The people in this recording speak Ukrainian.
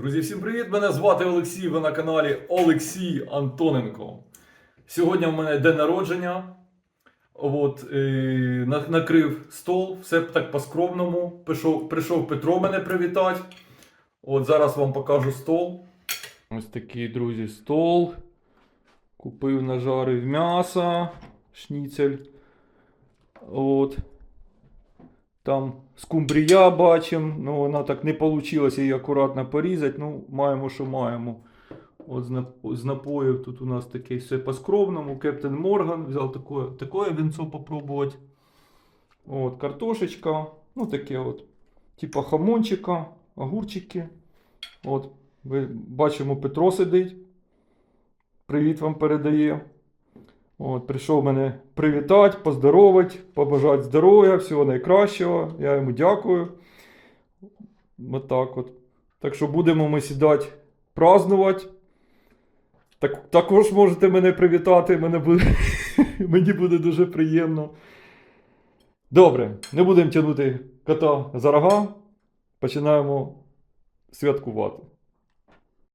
Друзі, всім привіт! Мене звати Олексій. Ви на каналі Олексій Антоненко. Сьогодні в мене день народження. От, е, накрив стол, все так по-скромному. Прийшов, прийшов Петро мене привітати. От зараз вам покажу стол. Ось такий, друзі, стол. Купив нажарив м'ясо, шніцель. От. Там скумбрія бачимо, ну вона так не вийшло її акуратно порізати. Ну, маємо, що маємо. От з, напоїв тут у нас таке все по-скромному. Кептен Морган взяв таке, таке вінцо попробувати. От, картошечка. Ну, таке от. Типа хамончика, огурчики. От, ви бачимо, Петро сидить. Привіт вам передає. От, прийшов мене привітати, поздоровити, побажати здоров'я, всього найкращого. Я йому дякую. От так от. Так що будемо ми сідати празднувати. Так, також можете мене привітати, мене буде, мені буде дуже приємно. Добре, не будемо тягнути кота за рога. Починаємо святкувати.